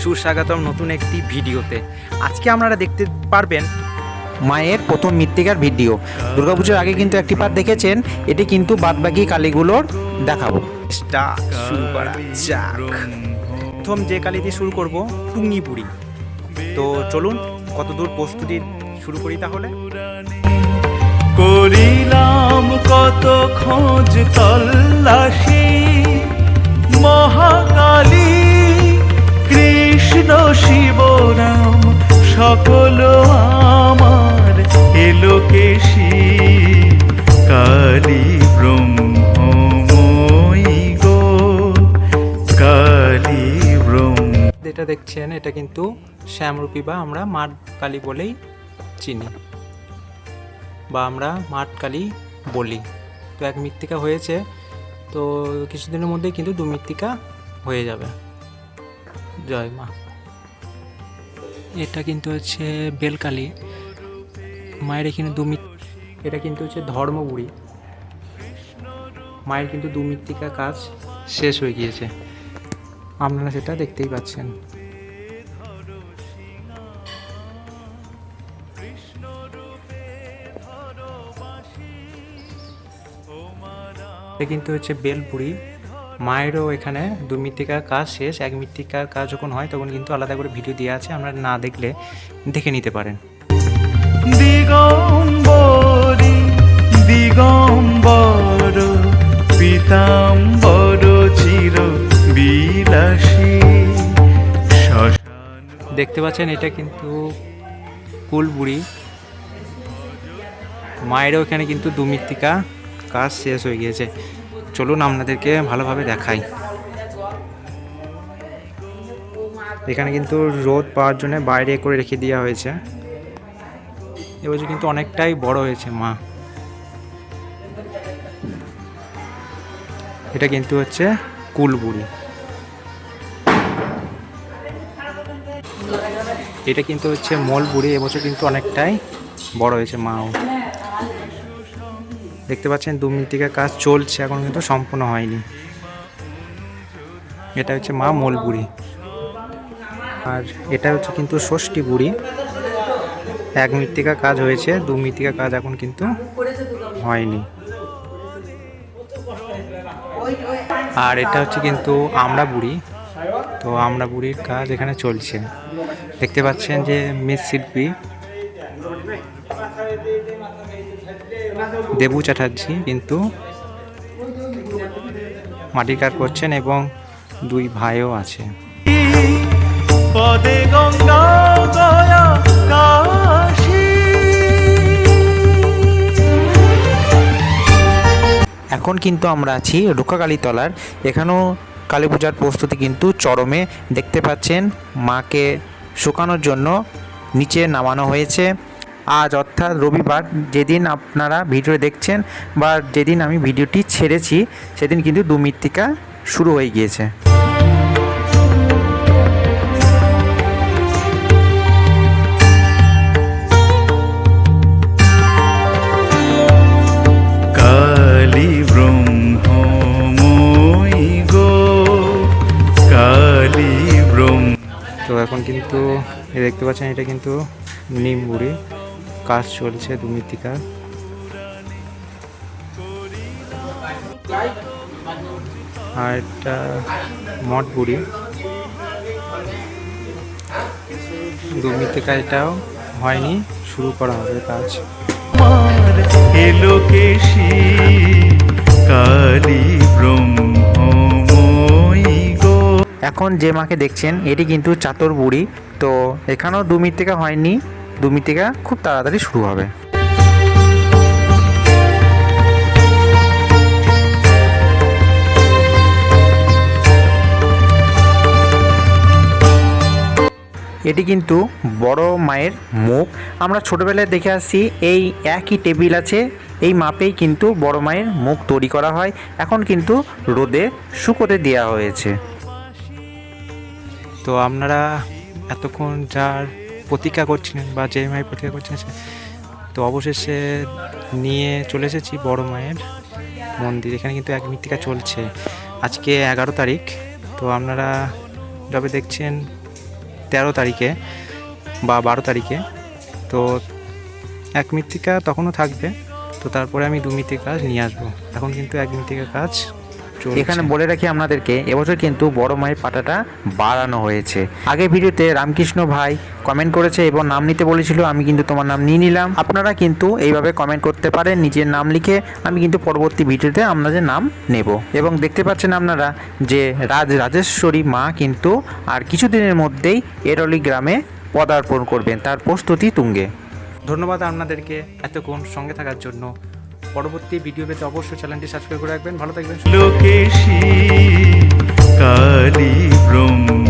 সুস্বাগতম নতুন একটি ভিডিওতে। আজকে আপনারা দেখতে পারবেন মায়ের প্রথম মৃত্তিকার ভিডিও। দুর্গাপুজোর আগে কিন্তু একটি পার্ট দেখেছেন, এটি কিন্তু বাদবাকি কালীগুলোর দেখাবো। শুরু করা যাক। প্রথম যে কালি দিয়ে শুরু করব টুঙ্গিপুরি তো চলুন, কতদূর প্রস্তুতি শুরু করি তাহলে? করিলাম কত খোঁজ তল্লাশি, মহাকালী কৃষ্ণ সকল আমার এলোকেশী কালী ব্রহ্মময়ী কালী ব্রহ্ম যেটা দেখছেন, এটা কিন্তু শ্যামরূপী বা আমরা মাঠ কালী বলেই চিনি। বা আমরা মাঠ কালী বলি। তো এক মৃত্তিকা হয়েছে, তো কিছুদিনের মধ্যেই কিন্তু দু মৃত্তিকা হয়ে যাবে। জয় মা। এটা কিন্তু হচ্ছে বেলকালি। মায়ের এখানে দু এটা কিন্তু হচ্ছে ধর্মবুড়ি মায়ের কিন্তু দু মৃত্তিকা কাজ শেষ হয়ে গিয়েছে। আপনারা সেটা দেখতেই পাচ্ছেন। এটা কিন্তু হচ্ছে বেলপুরি। মায়েরও এখানে দু মৃত্তিকার কাজ শেষ এক মৃত্তিকার কাজ যখন হয় তখন কিন্তু আলাদা করে ভিডিও দেওয়া আছে আপনারা না দেখলে দেখে নিতে পারেন। দিগম্বরী দিগম্বর পীতাম্বর চির বিলাসী শ্মশান দেখতে পাচ্ছেন এটা কিন্তু কুলবুড়ি। মায়েরও এখানে কিন্তু দু মৃত্তিকা কাজ শেষ হয়ে গিয়েছে। চলুন আপনাদেরকে ভালোভাবে দেখাই। এখানে কিন্তু রোদ পাওয়ার জন্য বাইরে করে রেখে দেওয়া হয়েছে। এবছর কিন্তু অনেকটাই বড় হয়েছে, মা। এটা কিন্তু হচ্ছে কুলবুড়ি। এটা কিন্তু হচ্ছে মলবুড়ি এবছর কিন্তু অনেকটাই বড় হয়েছে মাও দেখতে পাচ্ছেন দু মৃত্তিকার কাজ চলছে, এখন কিন্তু সম্পূর্ণ হয়নি। এটা হচ্ছে মা মলবুড়ি। আর এটা হচ্ছে কিন্তু ষষ্ঠী বুড়ি। এক মৃত্তিকা কাজ হয়েছে, দু মৃত্তিকা কাজ এখন কিন্তু হয়নি। আর এটা হচ্ছে কিন্তু আমরা বুড়ি। তো আমরা বুড়ির কাজ এখানে চলছে। দেখতে পাচ্ছেন যে মৃৎশিল্পী দেবু চ্যাটার্জি কিন্তু মাটির কাজ করছেন এবং দুই ভাইও আছে। পদে গঙ্গা গয়া কাশী। এখন কিন্তু আমরা আছি রুকাকালী তলার এখানেও কালী পূজার প্রস্তুতি কিন্তু চরমে দেখতে পাচ্ছেন। মাকে শুকানোর জন্য নিচে নামানো হয়েছে। আজ অর্থাৎ রবিবার যেদিন আপনারা ভিডিও দেখছেন বা যেদিন আমি ভিডিওটি ছেড়েছি সেদিন কিন্তু দু মৃত্তিকা শুরু হয়ে গিয়েছে। কালী ব্রহ্মময়ী গো কালী ব্রহ্ম তো এখন কিন্তু দেখতে পাচ্ছেন এটা কিন্তু নিমবুড়ি। কাজ চলছে দু মৃত্তিকা আর এটা মঠ বুড়ি। দু মৃত্তিকা এটাও হয়নি শুরু করা হবে কাজ। আমার এলোকেশী কালী এখন যে মাকে দেখছেন এটি কিন্তু চাতর বুড়ি। তো এখানেও দু মৃত্তিকা হয়নি দু মৃত্তিকা খুব তাড়াতাড়ি শুরু হবে। এটি কিন্তু বড় মায়ের মুখ। আমরা ছোটোবেলায় দেখে আসছি, এই একই টেবিল আছে, এই মাপেই কিন্তু বড় মায়ের মুখ তৈরি করা হয়। এখন কিন্তু রোদে শুকোতে দেওয়া হয়েছে। তো আপনারা এতক্ষণ যার প্রতীক্ষা করছিলেন বা যে মায়ের প্রতীক্ষা করছেন সে- তো অবশেষে নিয়ে চলে এসেছি বড় মায়ের মন্দির। এখানে কিন্তু এক মৃত্তিকা চলছে। আজকে এগারো তারিখ। তো আপনারা যবে দেখছেন তেরো তারিখে বা বারো তারিখে। তো এক মৃত্তিকা তখনও থাকবে। তো তারপরে আমি দু মৃত্তিকা নিয়ে আসব। এখন কিন্তু এক মৃত্তিকা কাজ। এখানে বলে রাখি আপনাদেরকে এবছর কিন্তু বড় মায়ের পাটাটা বাড়ানো হয়েছে। আগে ভিডিওতে রামকৃষ্ণ ভাই কমেন্ট করেছে এবং নাম নিতে বলেছিল আমি কিন্তু তোমার নাম নিয়ে নিলাম। আপনারা কিন্তু এইভাবে কমেন্ট করতে পারেন নিজের নাম লিখে আমি কিন্তু পরবর্তী ভিডিওতে আপনাদের নাম নেব। এবং দেখতে পাচ্ছেন আপনারা যে রাজ রাজেশ্বরী মা কিন্তু আর কিছুদিনের মধ্যেই এরলি গ্রামে পদার্পণ করবেন তার প্রস্তুতি তুঙ্গে। ধন্যবাদ আপনাদেরকে এতক্ষণ সঙ্গে থাকার জন্য। পরবর্তী ভিডিও পেতে অবশ্যই চ্যানেলটি সাবস্ক্রাইব করে রাখবেন। ভালো থাকবেন। লোকেশী কালী ব্রহ্ম।